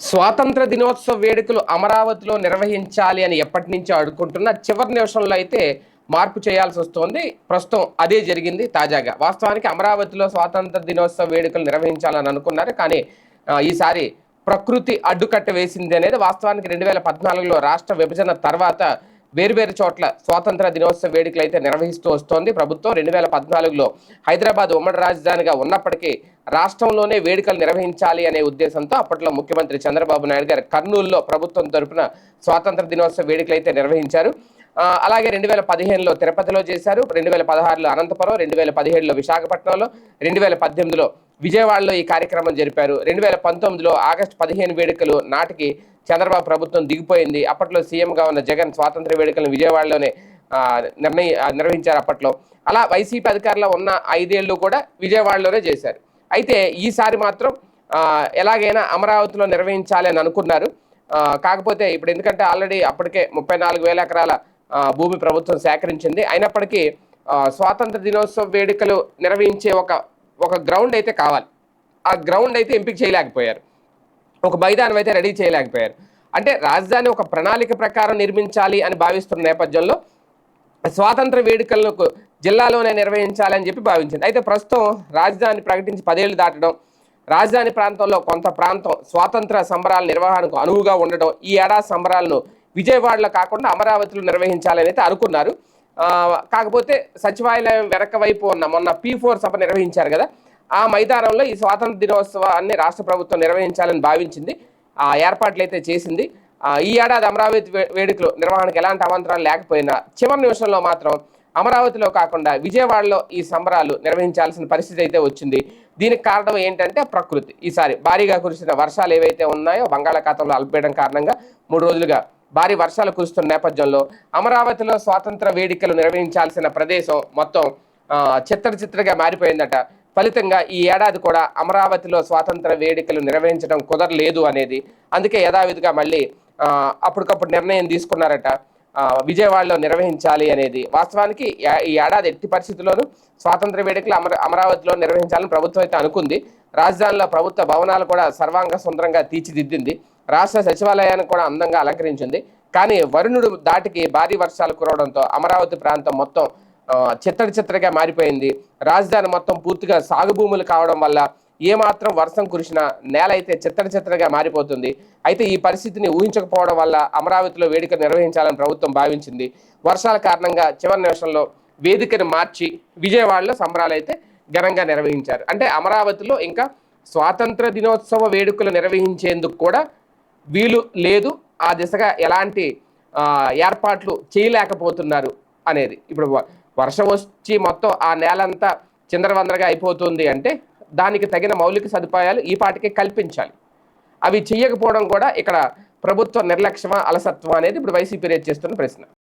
స్వాతంత్ర దినోత్సవ వేడుకలు అమరావతిలో నిర్వహించాలి అని ఎప్పటి నుంచో అడుగుకుంటున్న చివరి నిమిషంలో అయితే మార్పు చేయాల్సి వస్తోంది. ప్రస్తుతం అదే జరిగింది తాజాగా. వాస్తవానికి అమరావతిలో స్వాతంత్ర దినోత్సవ వేడుకలు నిర్వహించాలని అనుకున్నారు. కానీ ఈసారి ప్రకృతి అడ్డుకట్ట వేసింది అనేది వాస్తవానికి రెండు వేల పద్నాలుగులో రాష్ట్ర విభజన తర్వాత వేరువేరు చోట్ల స్వాతంత్ర దినోత్సవ వేడుకలు అయితే నిర్వహిస్తూ వస్తోంది. ప్రభుత్వం రెండు వేల పద్నాలుగులో హైదరాబాద్ ఉమ్మడి రాజధానిగా ఉన్నప్పటికీ రాష్ట్రంలోనే వేడుకలు నిర్వహించాలి అనే ఉద్దేశంతో అప్పట్లో ముఖ్యమంత్రి చంద్రబాబు నాయుడు గారు కర్నూలులో ప్రభుత్వం తరపున స్వాతంత్ర దినోత్సవ వేడుకలు అయితే నిర్వహించారు. అలాగే రెండు వేల పదిహేనులో తిరుపతిలో చేశారు. రెండు వేల పదహారులో అనంతపురం. రెండు వేల పదిహేడులో విశాఖపట్నంలో. రెండు వేల పద్దెనిమిదిలో విజయవాడలో ఈ కార్యక్రమం జరిపారు. రెండు వేల పంతొమ్మిదిలో ఆగస్టు పదిహేను వేడుకలు నాటికి చంద్రబాబు ప్రభుత్వం దిగిపోయింది. అప్పట్లో సీఎంగా ఉన్న జగన్ స్వాతంత్ర వేడుకలను విజయవాడలోనే నిర్ణయి నిర్వహించారు అప్పట్లో. అలా వైసీపీ అధికారంలో ఉన్న ఐదేళ్ళు కూడా విజయవాడలోనే చేశారు. అయితే ఈసారి మాత్రం ఎలాగైనా అమరావతిలో నిర్వహించాలి అని అనుకున్నారు. కాకపోతే ఇప్పుడు ఎందుకంటే ఆల్రెడీ అప్పటికే ముప్పై నాలుగు వేల ఎకరాల భూమి ప్రభుత్వం సేకరించింది. అయినప్పటికీ స్వాతంత్ర దినోత్సవ వేడుకలు నిర్వహించే ఒక ఒక గ్రౌండ్ అయితే కావాలి. ఆ గ్రౌండ్ అయితే ఎంపిక చేయలేకపోయారు. ఒక మైదానం అయితే రెడీ చేయలేకపోయారు. అంటే రాజధాని ఒక ప్రణాళిక ప్రకారం నిర్మించాలి అని భావిస్తున్న నేపథ్యంలో స్వాతంత్ర వేడుకలను జిల్లాలోనే నిర్వహించాలని చెప్పి భావించింది. అయితే ప్రస్తుతం రాజధాని ప్రకటించి పదేళ్ళు దాటడం రాజధాని ప్రాంతంలో కొంత ప్రాంతం స్వాతంత్ర సంబరాల నిర్వహణకు అనువుగా ఉండడం ఈ ఏడాది సంబరాలను విజయవాడలో కాకుండా అమరావతిలో నిర్వహించాలని అయితే అనుకున్నారు. కాకపోతే సచివాలయం వెనక వైపు ఉన్న మొన్న పీ ఫోర్ సభ నిర్వహించారు కదా ఆ మైదానంలో ఈ స్వాతంత్ర దినోత్సవాన్ని రాష్ట్ర ప్రభుత్వం నిర్వహించాలని భావించింది. ఆ ఏర్పాట్లు అయితే చేసింది. ఈ ఏడాది అమరావతి వేడుకలు నిర్వహణకు ఎలాంటి అవాంతరాలు లేకపోయినా చివరి నిమిషంలో మాత్రం అమరావతిలో కాకుండా విజయవాడలో ఈ సంబరాలు నిర్వహించాల్సిన పరిస్థితి అయితే వచ్చింది. దీనికి కారణం ఏంటంటే ప్రకృతి. ఈసారి భారీగా కురిసిన వర్షాలు ఏవైతే ఉన్నాయో బంగాళాఖాతంలో అల్పేయడం కారణంగా మూడు రోజులుగా భారీ వర్షాలు కురుస్తున్న నేపథ్యంలో అమరావతిలో స్వాతంత్ర వేడుకలు నిర్వహించాల్సిన ప్రదేశం మొత్తం చిత్ర చిత్రగా మారిపోయిందట. ఫలితంగా ఈ ఏడాది కూడా అమరావతిలో స్వాతంత్ర వేడుకలు నిర్వహించడం కుదరలేదు అనేది అందుకే యథావిధిగా మళ్ళీ అప్పటికప్పుడు నిర్ణయం తీసుకున్నారట. విజయవాడలో నిర్వహించాలి అనేది వాస్తవానికి ఈ ఏడాది ఎట్టి పరిస్థితుల్లోనూ స్వాతంత్ర వేడుకలు అమర అమరావతిలో నిర్వహించాలని ప్రభుత్వం అయితే అనుకుంది. రాజధానిలో ప్రభుత్వ భవనాలు కూడా సర్వాంగ సుందరంగా తీర్చిదిద్దింది. రాష్ట్ర సచివాలయాన్ని కూడా అందంగా అలంకరించింది. కానీ వరుణుడు దాటికి భారీ వర్షాలు కురవడంతో అమరావతి ప్రాంతం మొత్తం చిత్ర చిత్తడి చిత్తడిగా మారిపోయింది. రాజధాని మొత్తం పూర్తిగా సాగు భూములు కావడం వల్ల ఏమాత్రం వర్షం కురిసినా నేల అయితే చిత్తడి చిత్తడిగా మారిపోతుంది. అయితే ఈ పరిస్థితిని ఊహించకపోవడం వల్ల అమరావతిలో వేడుక నిర్వహించాలని ప్రభుత్వం భావించింది. వర్షాల కారణంగా చివరి నిమిషంలో వేదికను మార్చి విజయవాడలో సంబరాలు అయితే ఘనంగా నిర్వహించారు. అంటే అమరావతిలో ఇంకా స్వాతంత్ర దినోత్సవ వేడుకలు నిర్వహించేందుకు కూడా వీలు లేదు. ఆ దిశగా ఎలాంటి ఏర్పాట్లు చేయలేకపోతున్నారు అనేది. ఇప్పుడు వ- వర్షం వచ్చి మొత్తం ఆ నేలంతా చిందరవందరగా అయిపోతుంది అంటే దానికి తగిన మౌలిక సదుపాయాలు ఈ పాటికి కల్పించాలి. అవి చెయ్యకపోవడం కూడా ఇక్కడ ప్రభుత్వ నిర్లక్ష్యమా అలసత్వం అనేది ఇప్పుడు వైసీపీ రేట్ చేస్తున్న ప్రశ్న.